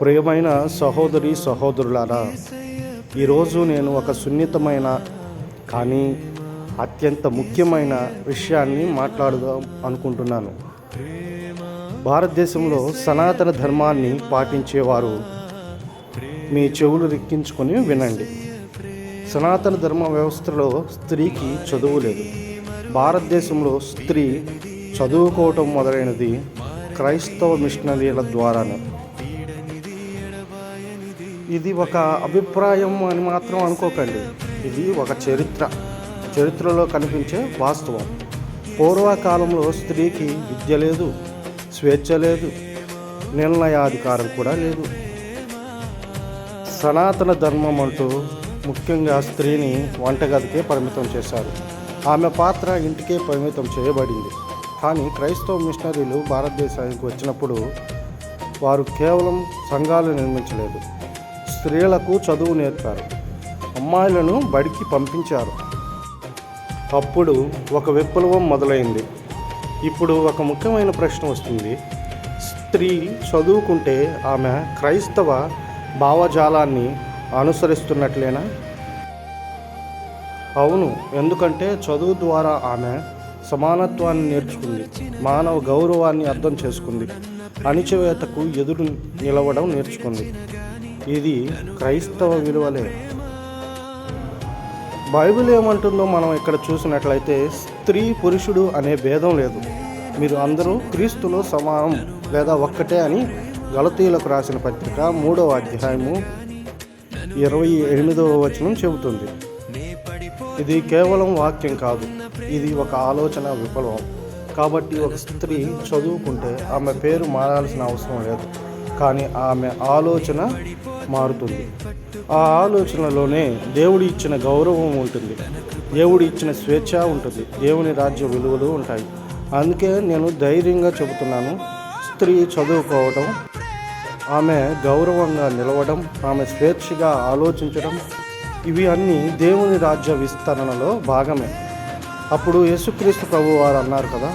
ప్రియమైన సహోదరి సహోదరులారా ఈరోజు నేను ఒక సున్నితమైన కానీ అత్యంత ముఖ్యమైన విషయాన్ని మాట్లాడుదాం అనుకుంటున్నాను. భారతదేశంలో సనాతన ధర్మాన్ని పాటించేవారు మీ చెవులు రెక్కించుకొని వినండి. సనాతన ధర్మ వ్యవస్థలో స్త్రీకి చదువు లేదు. భారతదేశంలో స్త్రీ చదువుకోవటం మొదలైనది క్రైస్తవ మిషనరీల ద్వారానే. ఇది ఒక అభిప్రాయం అని మాత్రం అనుకోకండి. ఇది ఒక చరిత్ర. చరిత్రలో కనిపించే వాస్తవం. పూర్వకాలంలో స్త్రీకి విద్య లేదు స్వేచ్ఛ లేదు నిర్ణయాధికారం కూడా లేదు. సనాతన ధర్మం అంటూ ముఖ్యంగా స్త్రీని వంటగదికే పరిమితం చేశారు. ఆమె పాత్ర ఇంటికే పరిమితం చేయబడింది. కానీ క్రైస్తవ మిషనరీలు భారతదేశానికి వచ్చినప్పుడు వారు కేవలం సంఘాలు నిర్మించలేదు. స్త్రీలకు చదువు నేర్పారు. అమ్మాయిలను బడికి పంపించారు. అప్పుడు ఒక విప్లవం మొదలైంది. ఇప్పుడు ఒక ముఖ్యమైన ప్రశ్న వస్తుంది. స్త్రీ చదువుకుంటే ఆమె క్రైస్తవ భావజాలాన్ని అనుసరిస్తున్నట్లేనా? అవును ఎందుకంటే చదువు ద్వారా ఆమె సమానత్వాన్ని నేర్చుకుంది మానవ గౌరవాన్ని అర్థం చేసుకుంది అణిచివేతకు ఎదురు నిలవడం నేర్చుకుంది. ఇది క్రైస్తవ విలువలే. బైబిల్ ఏమంటుందో మనం ఇక్కడ చూసినట్లయితే స్త్రీ పురుషుడు అనే భేదం లేదు. మీరు అందరూ క్రీస్తులో సమానం లేదా ఒక్కటే అని గలతీలకు రాసిన పత్రిక మూడవ అధ్యాయము ఇరవై ఎనిమిదవ వచనం చెబుతుంది. ఇది కేవలం వాక్యం కాదు. ఇది ఒక ఆలోచన విఫలం కాబట్టి ఒక స్త్రీ చదువుకుంటే ఆమె పేరు మారాల్సిన అవసరం లేదు. కానీ ఆమె ఆలోచన మారుతుంది. ఆ ఆలోచనలోనే దేవుడి ఇచ్చిన గౌరవం ఉంటుంది. దేవుడు ఇచ్చిన స్వేచ్ఛ ఉంటుంది. దేవుని రాజ్య విలువలు ఉంటాయి. అందుకే నేను ధైర్యంగా చెబుతున్నాను. స్త్రీ చదువుకోవడం ఆమె గౌరవంగా నిలవడం ఆమె స్వేచ్ఛగా ఆలోచించడం ఇవి అన్నీ దేవుని రాజ్య విస్తరణలో భాగమే. అప్పుడు యేసుక్రీస్తు ప్రభు వారు అన్నారు కదా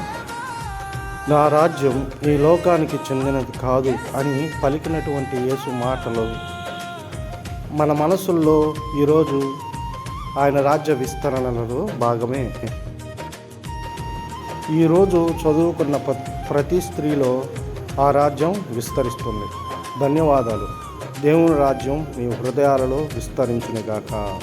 నా రాజ్యం ఈ లోకానికి చెందినది కాదు అని పలికినటువంటి యేసు మాటలు. మన మనసుల్లో ఈరోజు ఆయన రాజ్య విస్తరణలో భాగమే. ఈరోజు చదువుకున్న ప్రతి స్త్రీలో ఆ రాజ్యం విస్తరిస్తుంది. ధన్యవాదాలు. దేవుని రాజ్యం మీ హృదయాలలో విస్తరించునుగాక.